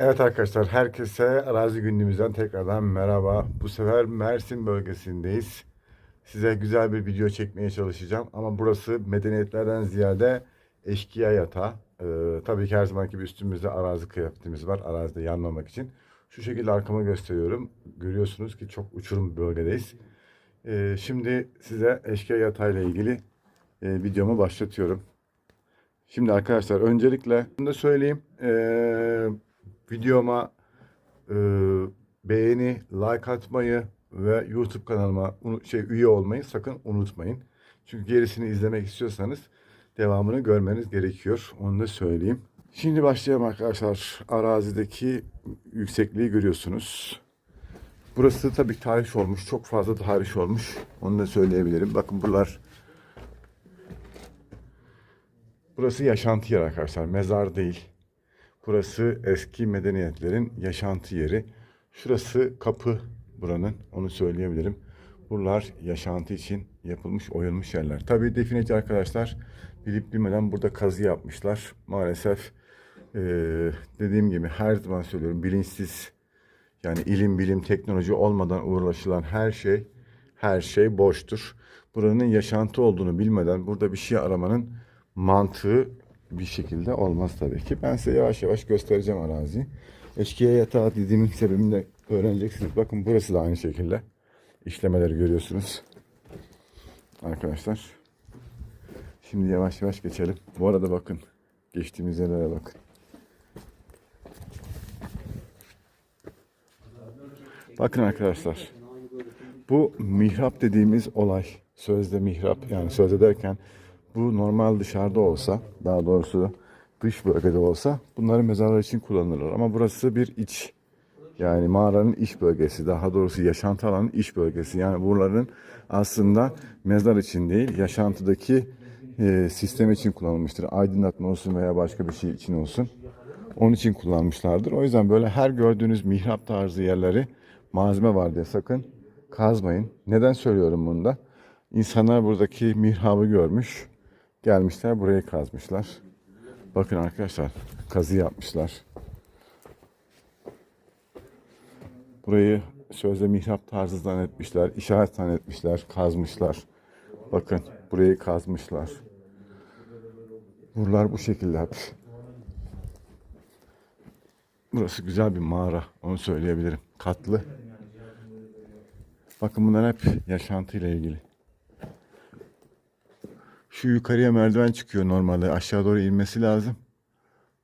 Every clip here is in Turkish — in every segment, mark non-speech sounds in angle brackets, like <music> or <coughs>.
Evet arkadaşlar herkese arazi günlüğümüzden tekrardan merhaba. Bu sefer Mersin bölgesindeyiz. Size güzel bir video çekmeye çalışacağım ama burası medeniyetlerden ziyade eşkıya yatağı. Ee, tabii ki her zamanki gibi üstümüzde arazi kıyafetimiz var arazide yanmamak için. Şu şekilde arkamı gösteriyorum. Görüyorsunuz ki çok uçurum bir bölgedeyiz. Ee, şimdi size eşkıya yatağıyla ilgili e, videomu başlatıyorum. Şimdi arkadaşlar öncelikle bunu da söyleyeyim. Ee, videoma e, beğeni, like atmayı ve YouTube kanalıma şey üye olmayı sakın unutmayın. Çünkü gerisini izlemek istiyorsanız devamını görmeniz gerekiyor. Onu da söyleyeyim. Şimdi başlayalım arkadaşlar. Arazideki yüksekliği görüyorsunuz. Burası tabii tarih olmuş. Çok fazla tarih olmuş. Onu da söyleyebilirim. Bakın buralar Burası yaşantı yeri arkadaşlar. Mezar değil. Burası eski medeniyetlerin yaşantı yeri. Şurası kapı buranın. Onu söyleyebilirim. Buralar yaşantı için yapılmış, oyulmuş yerler. Tabii defineci arkadaşlar bilip bilmeden burada kazı yapmışlar. Maalesef eee, dediğim gibi her zaman söylüyorum bilinçsiz yani ilim, bilim, teknoloji olmadan uğraşılan her şey her şey boştur. Buranın yaşantı olduğunu bilmeden burada bir şey aramanın mantığı bir şekilde olmaz tabii ki. Ben size yavaş yavaş göstereceğim araziyi. Eşkıya yatağı dediğimin sebebini de öğreneceksiniz. Bakın burası da aynı şekilde. İşlemeleri görüyorsunuz. Arkadaşlar. Şimdi yavaş yavaş geçelim. Bu arada bakın. Geçtiğimiz yerlere bakın. Bakın arkadaşlar. Bu mihrap dediğimiz olay. Sözde mihrap yani sözde derken bu normal dışarıda olsa daha doğrusu dış bölgede olsa bunları mezarlar için kullanırlar. Ama burası bir iç yani mağaranın iç bölgesi daha doğrusu yaşantı alanının iç bölgesi. Yani buraların aslında mezar için değil yaşantıdaki e, sistem için kullanılmıştır. Aydınlatma olsun veya başka bir şey için olsun. Onun için kullanmışlardır. O yüzden böyle her gördüğünüz mihrap tarzı yerleri malzeme var diye sakın kazmayın. Neden söylüyorum bunu da? İnsanlar buradaki mihrabı görmüş. Gelmişler burayı kazmışlar. Bakın arkadaşlar kazı yapmışlar. Burayı sözde mihrap tarzı zannetmişler, işaret zannetmişler, kazmışlar. Bakın burayı kazmışlar. Buralar bu şekilde. Burası güzel bir mağara, onu söyleyebilirim. Katlı. Bakın bunlar hep yaşantıyla ilgili. Şu yukarıya merdiven çıkıyor normalde. Aşağı doğru inmesi lazım.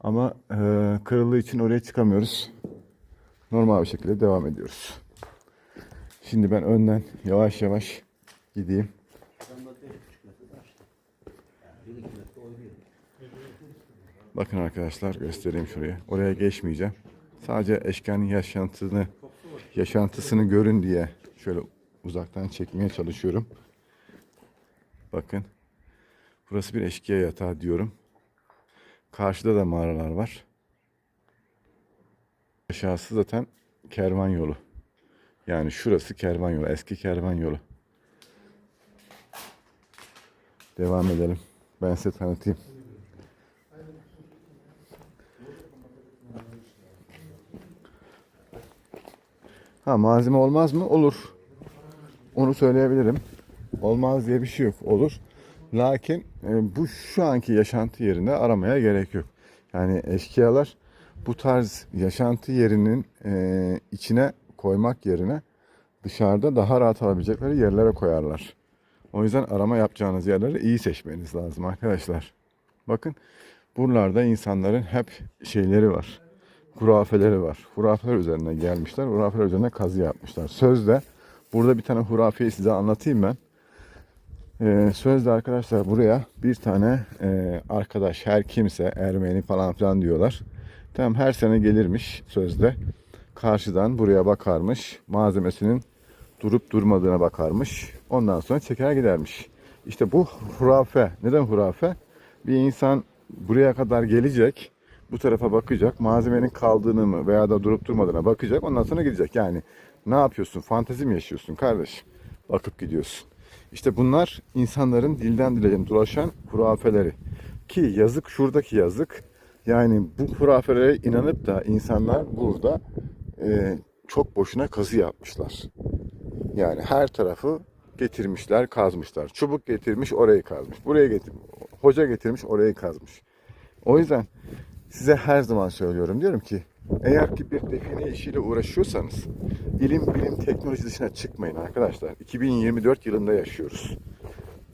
Ama e, kırıldığı için oraya çıkamıyoruz. Normal bir şekilde devam ediyoruz. Şimdi ben önden yavaş yavaş gideyim. Bakın arkadaşlar göstereyim şuraya. Oraya geçmeyeceğim. Sadece eşkenin yaşantısını yaşantısını görün diye şöyle uzaktan çekmeye çalışıyorum. Bakın. Burası bir eşkıya yatağı diyorum. Karşıda da mağaralar var. Aşağısı zaten kervan yolu. Yani şurası kervan yolu. Eski kervan yolu. Devam edelim. Ben size tanıtayım. Ha malzeme olmaz mı? Olur. Onu söyleyebilirim. Olmaz diye bir şey yok. Olur. Lakin e, bu şu anki yaşantı yerinde aramaya gerek yok. Yani eşkıyalar bu tarz yaşantı yerinin e, içine koymak yerine dışarıda daha rahat alabilecekleri yerlere koyarlar. O yüzden arama yapacağınız yerleri iyi seçmeniz lazım arkadaşlar. Bakın buralarda insanların hep şeyleri var. Hurafeleri var. Hurafeler üzerine gelmişler. Hurafeler üzerine kazı yapmışlar. Sözde burada bir tane hurafeyi size anlatayım ben. Ee, sözde arkadaşlar buraya bir tane e, arkadaş her kimse Ermeni falan filan diyorlar. Tamam her sene gelirmiş sözde. Karşıdan buraya bakarmış. Malzemesinin durup durmadığına bakarmış. Ondan sonra çeker gidermiş. İşte bu hurafe. Neden hurafe? Bir insan buraya kadar gelecek. Bu tarafa bakacak. Malzemenin kaldığını mı veya da durup durmadığına bakacak. Ondan sonra gidecek. Yani ne yapıyorsun? Fantezi mi yaşıyorsun kardeşim? Bakıp gidiyorsun. İşte bunlar insanların dilden dile dolaşan hurafeleri. Ki yazık şuradaki yazık Yani bu hurafelere inanıp da insanlar burada e, çok boşuna kazı yapmışlar. Yani her tarafı getirmişler, kazmışlar. Çubuk getirmiş, orayı kazmış. Buraya getirmiş. Hoca getirmiş, orayı kazmış. O yüzden size her zaman söylüyorum. Diyorum ki eğer ki bir define işiyle uğraşıyorsanız ilim, bilim, teknoloji dışına çıkmayın arkadaşlar. 2024 yılında yaşıyoruz.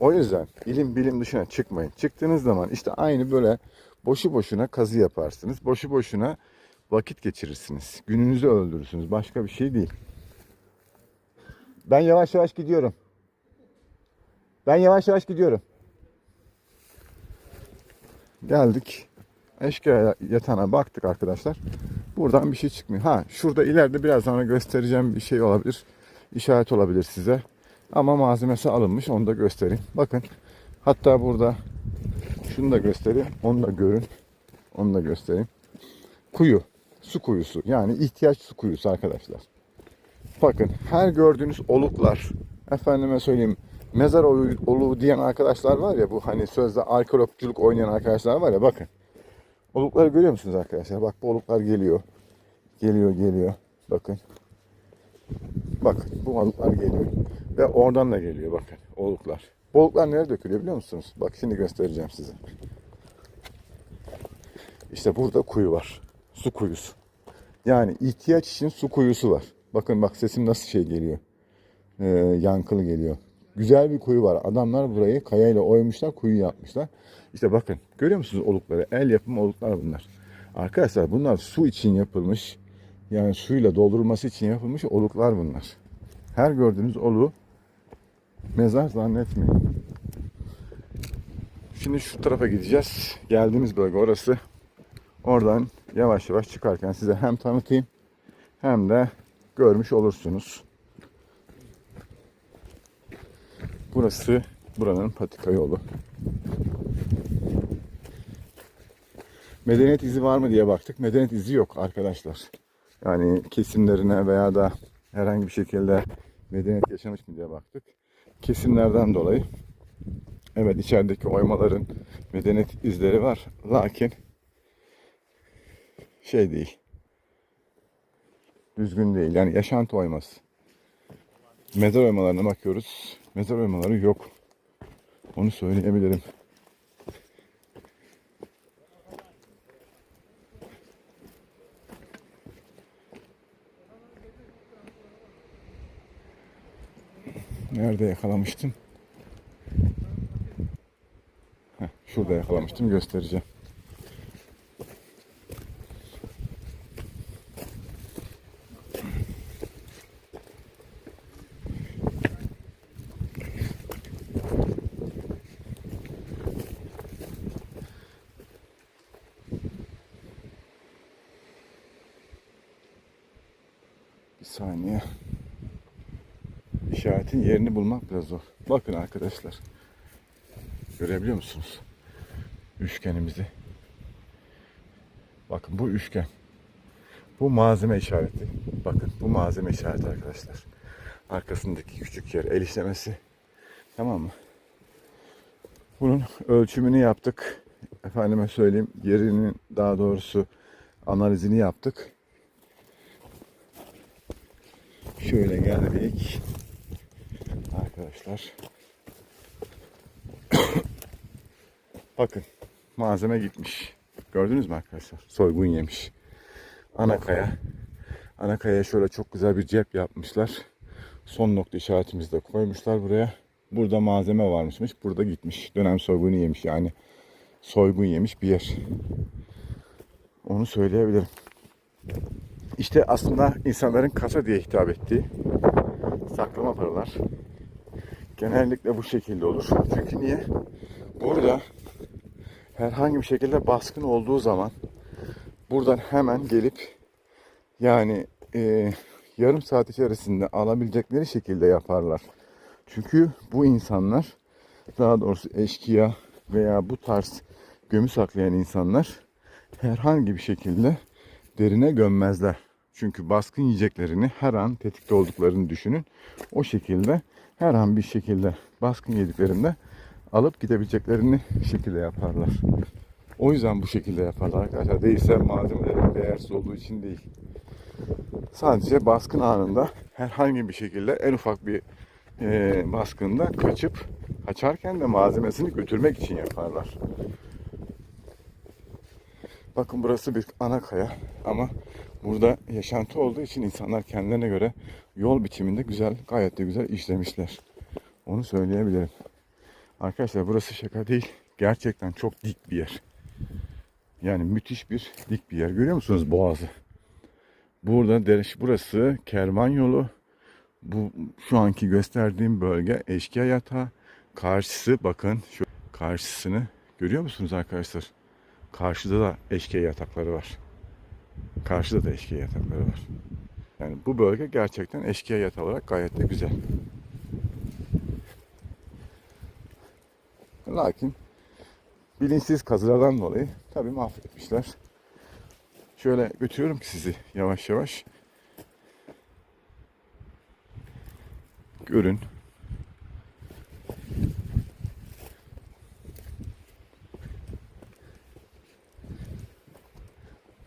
O yüzden ilim, bilim dışına çıkmayın. Çıktığınız zaman işte aynı böyle boşu boşuna kazı yaparsınız. Boşu boşuna vakit geçirirsiniz. Gününüzü öldürürsünüz. Başka bir şey değil. Ben yavaş yavaş gidiyorum. Ben yavaş yavaş gidiyorum. Geldik. Eşkıya yatağına baktık arkadaşlar. Buradan bir şey çıkmıyor. Ha şurada ileride biraz sonra göstereceğim bir şey olabilir. İşaret olabilir size. Ama malzemesi alınmış. Onu da göstereyim. Bakın. Hatta burada şunu da göstereyim. Onu da görün. Onu da göstereyim. Kuyu. Su kuyusu. Yani ihtiyaç su kuyusu arkadaşlar. Bakın her gördüğünüz oluklar efendime söyleyeyim mezar olu- oluğu diyen arkadaşlar var ya bu hani sözde arkeologculuk oynayan arkadaşlar var ya bakın. Olukları görüyor musunuz arkadaşlar? Bak bu oluklar geliyor. Geliyor geliyor. Bakın. Bakın bu oluklar geliyor. Ve oradan da geliyor bakın oluklar. Bu oluklar nereye dökülüyor biliyor musunuz? Bak şimdi göstereceğim size. İşte burada kuyu var. Su kuyusu. Yani ihtiyaç için su kuyusu var. Bakın bak sesim nasıl şey geliyor. Ee, yankılı geliyor. Güzel bir kuyu var. Adamlar burayı kayayla oymuşlar, kuyu yapmışlar. İşte bakın görüyor musunuz olukları? El yapımı oluklar bunlar. Arkadaşlar bunlar su için yapılmış. Yani suyla doldurulması için yapılmış oluklar bunlar. Her gördüğünüz oluğu mezar zannetmeyin. Şimdi şu tarafa gideceğiz. Geldiğimiz bölge orası. Oradan yavaş yavaş çıkarken size hem tanıtayım hem de görmüş olursunuz. Burası buranın patika yolu. Medeniyet izi var mı diye baktık. Medeniyet izi yok arkadaşlar. Yani kesimlerine veya da herhangi bir şekilde medeniyet yaşamış mı diye baktık. Kesimlerden dolayı evet içerideki oymaların medeniyet izleri var. Lakin şey değil. Düzgün değil. Yani yaşantı oyması. Mezar oymalarına bakıyoruz. Mezar oymaları yok. Onu söyleyebilirim. Nerede yakalamıştım? Heh, şurada yakalamıştım. Göstereceğim. Saniye. İşaretin yerini bulmak biraz zor. Bakın arkadaşlar. Görebiliyor musunuz? Üçgenimizi. Bakın bu üçgen. Bu malzeme işareti. Bakın bu malzeme işareti arkadaşlar. Arkasındaki küçük yer el işlemesi. Tamam mı? Bunun ölçümünü yaptık. Efendime söyleyeyim yerinin daha doğrusu analizini yaptık. Şöyle geldik. Arkadaşlar. <coughs> Bakın malzeme gitmiş. Gördünüz mü arkadaşlar? Soygun yemiş. Anakaya. Anakaya şöyle çok güzel bir cep yapmışlar. Son nokta işaretimizi de koymuşlar buraya. Burada malzeme varmışmış. Burada gitmiş. Dönem soygunu yemiş yani. Soygun yemiş bir yer. Onu söyleyebilirim. İşte aslında insanların kasa diye hitap ettiği saklama paralar genellikle bu şekilde olur. Çünkü niye? Burada herhangi bir şekilde baskın olduğu zaman buradan hemen gelip yani e, yarım saat içerisinde alabilecekleri şekilde yaparlar. Çünkü bu insanlar daha doğrusu eşkıya veya bu tarz gömü saklayan insanlar herhangi bir şekilde derine gömmezler. Çünkü baskın yiyeceklerini her an tetikte olduklarını düşünün. O şekilde her an bir şekilde baskın yediklerinde alıp gidebileceklerini şekilde yaparlar. O yüzden bu şekilde yaparlar arkadaşlar. Değilse malzemelerin değersiz olduğu için değil. Sadece baskın anında herhangi bir şekilde en ufak bir e, baskında kaçıp kaçarken de malzemesini götürmek için yaparlar. Bakın burası bir ana kaya ama burada yaşantı olduğu için insanlar kendilerine göre yol biçiminde güzel, gayet de güzel işlemişler. Onu söyleyebilirim. Arkadaşlar burası şaka değil. Gerçekten çok dik bir yer. Yani müthiş bir dik bir yer. Görüyor musunuz boğazı? Burada deriş burası kervan yolu. Bu şu anki gösterdiğim bölge eşkıya yatağı. Karşısı bakın şu karşısını görüyor musunuz arkadaşlar? Karşıda da eşkıya yatakları var. Karşıda da eşkıya yatakları var. Yani bu bölge gerçekten eşkıya yatağı olarak gayet de güzel. Lakin bilinçsiz kazılardan dolayı tabii mahvetmişler. Şöyle götürüyorum ki sizi yavaş yavaş. Görün.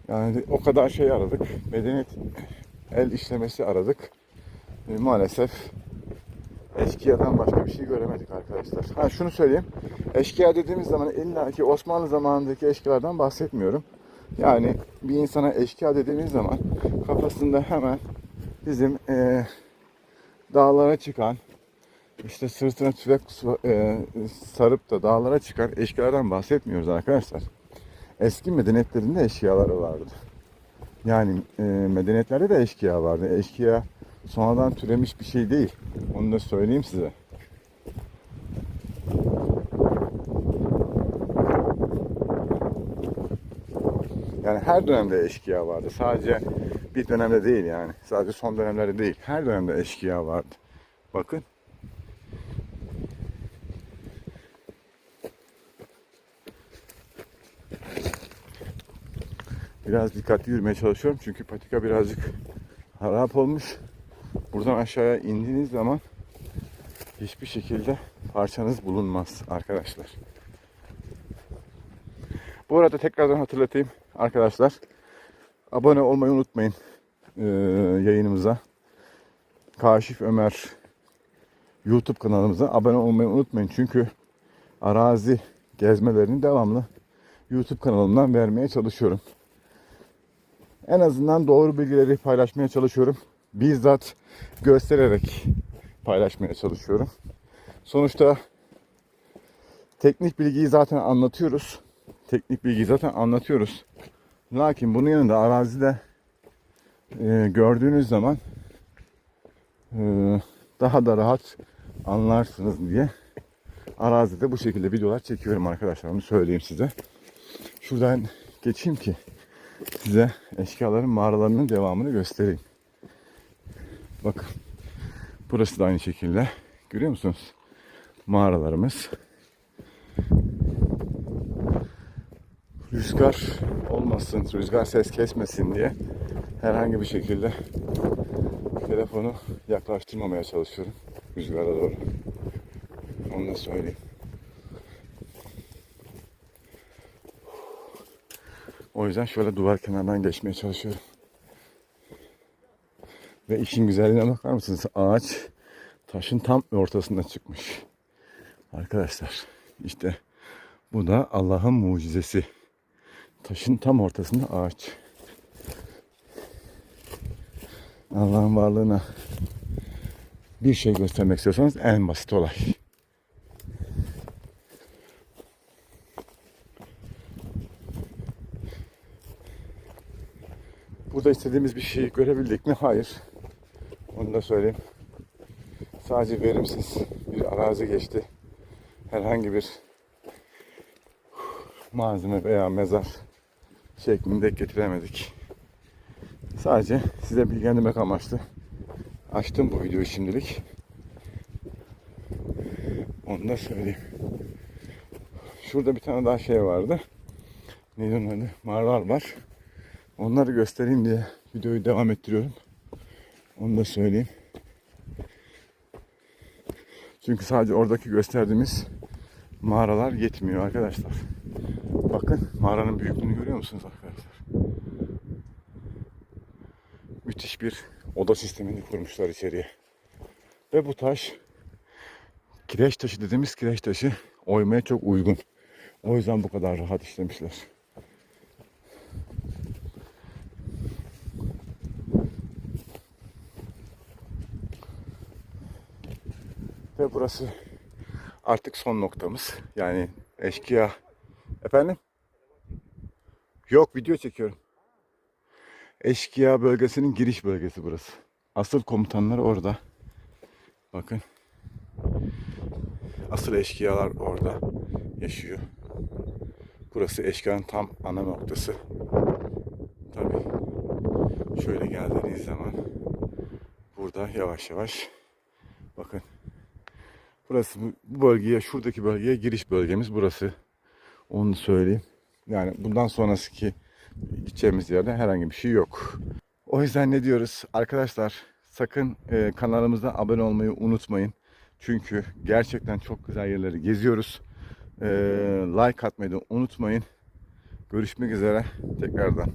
Yani o kadar şey aradık. Medeniyet el işlemesi aradık. E, maalesef eşkıyadan başka bir şey göremedik arkadaşlar. Ha şunu söyleyeyim. Eşkıya dediğimiz zaman illa ki Osmanlı zamanındaki eşkıyalardan bahsetmiyorum. Yani bir insana eşkıya dediğimiz zaman kafasında hemen bizim e, dağlara çıkan işte sırtına tüfek e, sarıp da dağlara çıkan eşkıyalardan bahsetmiyoruz arkadaşlar. Eski medeniyetlerinde eşkıyaları vardı. Yani e, medeniyetlerde de eşkıya vardı. Eşkıya sonradan türemiş bir şey değil. Onu da söyleyeyim size. Yani her dönemde eşkıya vardı. Sadece bir dönemde değil yani. Sadece son dönemlerde değil. Her dönemde eşkıya vardı. Bakın. Biraz dikkatli yürümeye çalışıyorum çünkü patika birazcık harap olmuş. Buradan aşağıya indiğiniz zaman hiçbir şekilde parçanız bulunmaz arkadaşlar. Bu arada tekrardan hatırlatayım arkadaşlar. Abone olmayı unutmayın ee, yayınımıza. Kaşif Ömer YouTube kanalımıza abone olmayı unutmayın. Çünkü arazi gezmelerini devamlı YouTube kanalımdan vermeye çalışıyorum. En azından doğru bilgileri paylaşmaya çalışıyorum. Bizzat göstererek paylaşmaya çalışıyorum. Sonuçta teknik bilgiyi zaten anlatıyoruz. Teknik bilgiyi zaten anlatıyoruz. Lakin bunun yanında arazide e, gördüğünüz zaman e, daha da rahat anlarsınız diye arazide bu şekilde videolar çekiyorum arkadaşlar. Onu söyleyeyim size. Şuradan geçeyim ki size eşkıyaların mağaralarının devamını göstereyim. Bakın. Burası da aynı şekilde. Görüyor musunuz? Mağaralarımız. Rüzgar olmasın, rüzgar ses kesmesin diye herhangi bir şekilde telefonu yaklaştırmamaya çalışıyorum rüzgara doğru. Onu da söyleyeyim. O yüzden şöyle duvar kenarından geçmeye çalışıyorum. Ve işin güzelliğine bakar mısınız? Ağaç taşın tam ortasında çıkmış. Arkadaşlar işte bu da Allah'ın mucizesi. Taşın tam ortasında ağaç. Allah'ın varlığına bir şey göstermek istiyorsanız en basit olay. Burada istediğimiz bir şeyi görebildik mi? Hayır. Onu da söyleyeyim. Sadece verimsiz bir arazi geçti. Herhangi bir malzeme veya mezar şeklinde getiremedik. Sadece size bilgilendirmek amaçlı açtım bu videoyu şimdilik. Onu da söyleyeyim. Şurada bir tane daha şey vardı. Neydi onun adı? Mağaralar var. Onları göstereyim diye videoyu devam ettiriyorum. Onu da söyleyeyim. Çünkü sadece oradaki gösterdiğimiz mağaralar yetmiyor arkadaşlar. Bakın mağaranın büyüklüğünü görüyor musunuz arkadaşlar? Müthiş bir oda sistemini kurmuşlar içeriye. Ve bu taş kireç taşı dediğimiz kireç taşı oymaya çok uygun. O yüzden bu kadar rahat işlemişler. Ve burası artık son noktamız. Yani eşkıya. Efendim? Yok video çekiyorum. Eşkıya bölgesinin giriş bölgesi burası. Asıl komutanlar orada. Bakın. Asıl eşkıyalar orada yaşıyor. Burası eşkıyanın tam ana noktası. Tabii şöyle geldiğiniz zaman burada yavaş yavaş bakın burası bu- bölgeye şuradaki bölgeye giriş bölgemiz burası. Onu söyleyeyim. Yani bundan sonraki gideceğimiz yerde herhangi bir şey yok. O yüzden ne diyoruz? Arkadaşlar sakın e, kanalımıza abone olmayı unutmayın. Çünkü gerçekten çok güzel yerleri geziyoruz. E, like atmayı da unutmayın. Görüşmek üzere tekrardan.